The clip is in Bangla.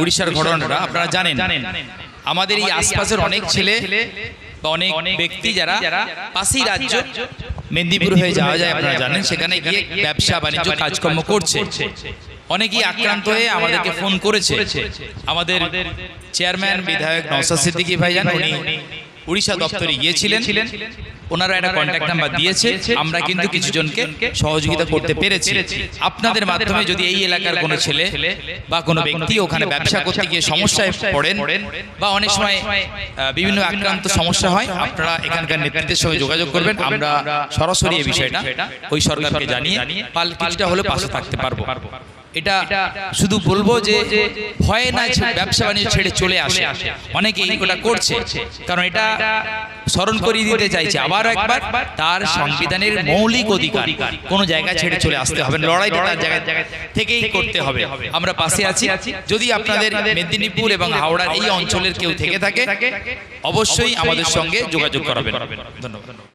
উড়িষ্যার ঘটনাটা আপনারা জানেন। আমাদের এই আশপাশের অনেক ছেলে বা অনেক ব্যক্তি যারা পাশেই রাজ্য মেদিনীপুর হয়ে যাওয়া যায় আপনারা জানেন। সেখানে গিয়ে ব্যবসা বাণিজ্য কাজকর্ম করছে। অনেকেই আক্রান্ত হয়ে আমাদেরকে ফোন করেছে। আমাদের চেয়ারম্যান বিধায়ক নৌসা সিদ্দিকী ভাইজান উনি। উড়িষ্যা দপ্তরে গিয়েছিলেন। ওনারা একটা কন্ট্যাক্ট নাম্বার দিয়েছে। আমরা কিন্তু কিছু জনকে সহযোগিতা করতে পেরেছি। আপনাদের মাধ্যমে যদি এই এলাকার কোনো ছেলে বা কোনো ব্যক্তি ওখানে ব্যবসা করতে গিয়ে সমস্যায় পড়েন বা অনেক সময় বিভিন্ন আক্রান্ত সমস্যা হয়। আপনারা এখানকার নেতৃত্বের সঙ্গে যোগাযোগ করবেন। আমরা সরাসরি এই বিষয়টা ওই সরকারকে জানিয়ে পাল কিছুটা হলে পাশে থাকতে পারব এটা শুধু বলব যে ভয়ে না ব্যবসা বাণিজ্য ছেড়ে চলে আসে। অনেকেই ওটা করছে। কারণ এটা স্মরণ করিয়ে দিতে চাইছে। আবার একবার তার সংবিধানের মৌলিক অধিকার কোনো জায়গা ছেড়ে চলে আসতে হবে তার জায়গা থেকেই করতে হবে। আমরা পাশে আছি। যদি আপনাদের মেদিনীপুর এবং হাওড়ার এই অঞ্চলের কেউ থেকে থাকে, অবশ্যই আমাদের সঙ্গে যোগাযোগ করাবেন। ধন্যবাদ।